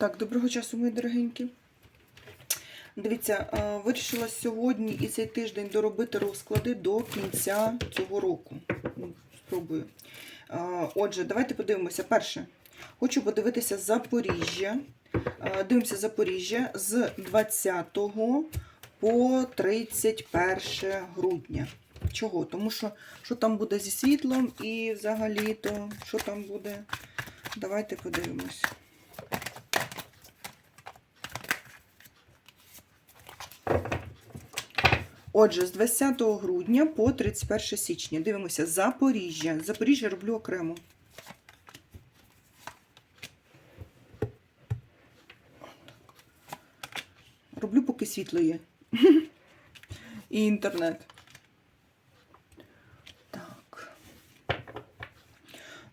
Так, доброго часу, мої дорогенькі. Дивіться, е, вирішила сьогодні і цей тиждень доробити розклади до кінця цього року. Ну, Спробую. Е, Отже, давайте подивимося. Перше, хочу подивитися Запоріжжя. Е, Дивимося Запоріжжя з 20 по 31 грудня. Чого? Тому що що там буде зі світлом і взагалі-то, що там буде. Давайте подивимось. Отже, з 20 грудня по 31 січня. Дивимося Запоріжжя. Запоріжжя роблю окремо. Роблю, поки світло є. І інтернет. Так.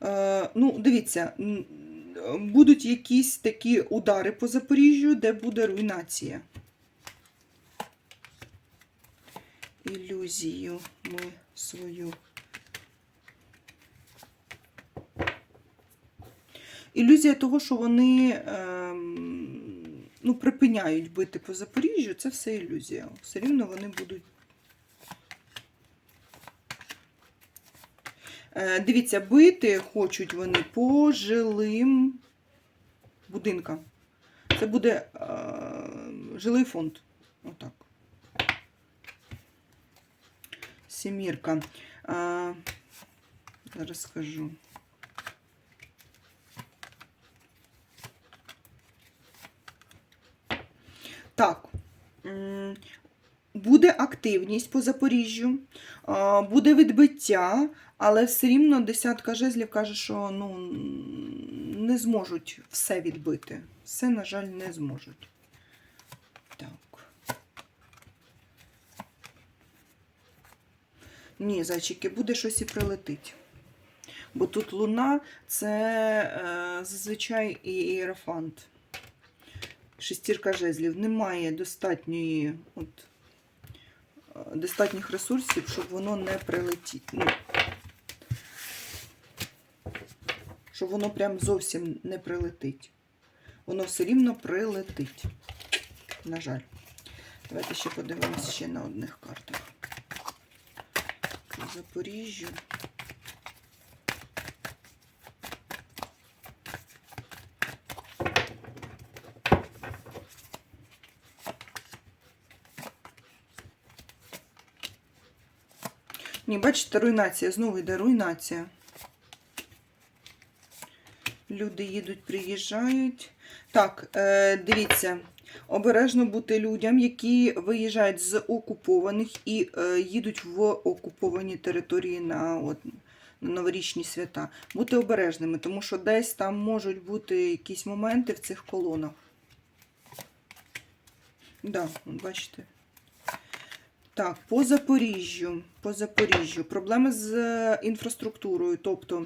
Е, ну, дивіться, будуть якісь такі удари по Запоріжжю, де буде руйнація. Ілюзію ми свою. Ілюзія того, що вони ем, ну, припиняють бити по Запоріжжю, це все ілюзія. Все рівно вони будуть. Е, дивіться, бити хочуть вони по жилим будинкам. Це буде е, жилий фонд. Отак. Сімірка. А, зараз скажу. Так. Буде активність по Запоріжжю, буде відбиття, але все рівно десятка жезлів каже, що ну, не зможуть все відбити. Все, на жаль, не зможуть. Так. Ні, зайчики, буде щось і прилетить. Бо тут луна це е, зазвичай і іерофант. Шестірка жезлів. Немає достатньої, от, е, достатніх ресурсів, щоб воно не прилетіло. Ну, щоб воно прям зовсім не прилетить. Воно все рівно прилетить. На жаль. Давайте ще подивимось ще на одних картах. Запоріжжю. Ні, бачите, руйнація, знову йде руйнація. Люди їдуть, приїжджають. Так, е, дивіться, обережно бути людям, які виїжджають з окупованих і е, їдуть в окуповані території на, от, на новорічні свята. Бути обережними, тому що десь там можуть бути якісь моменти в цих колонах. Да, бачите. Так, по Запоріжжю. По Запоріжжю. Проблеми з е, інфраструктурою. Тобто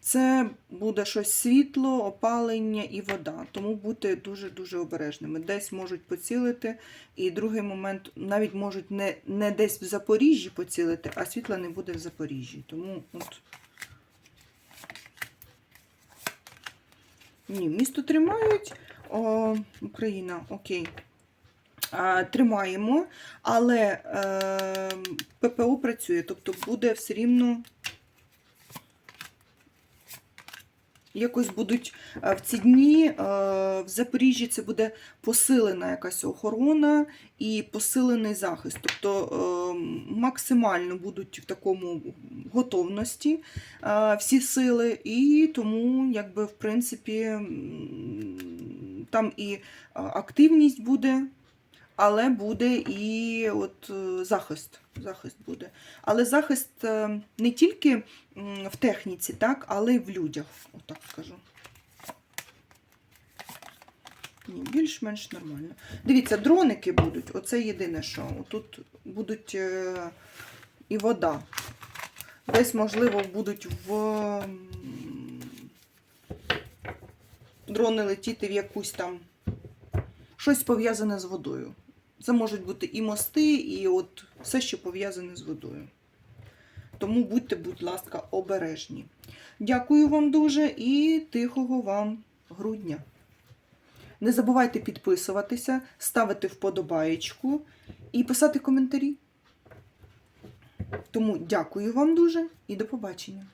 це буде щось світло, опалення і вода. Тому бути дуже-дуже обережними. Десь можуть поцілити, і другий момент навіть можуть не, не десь в Запоріжжі поцілити, а світла не буде в Запоріжжі. Тому от. Ні, місто тримають. О, Україна, окей. Тримаємо, але е, ППО працює, тобто буде все рівно. Якось будуть е, в ці дні е, в Запоріжжі це буде посилена якась охорона і посилений захист. Тобто е, максимально будуть в такому готовності всі сили, і тому, якби, в принципі, там і активність буде. Але буде і от е, захист. Захист буде. Але захист е, не тільки в техніці, так, але й в людях, отак скажу. Ні, більш-менш нормально. Дивіться, дроники будуть. Оце єдине, що тут будуть е, і вода. Десь, можливо, будуть в дрони летіти в якусь там щось пов'язане з водою. Це можуть бути і мости, і от все, що пов'язане з водою. Тому будьте, будь ласка, обережні. Дякую вам дуже і тихого вам грудня. Не забувайте підписуватися, ставити вподобаєчку і писати коментарі. Тому дякую вам дуже і до побачення.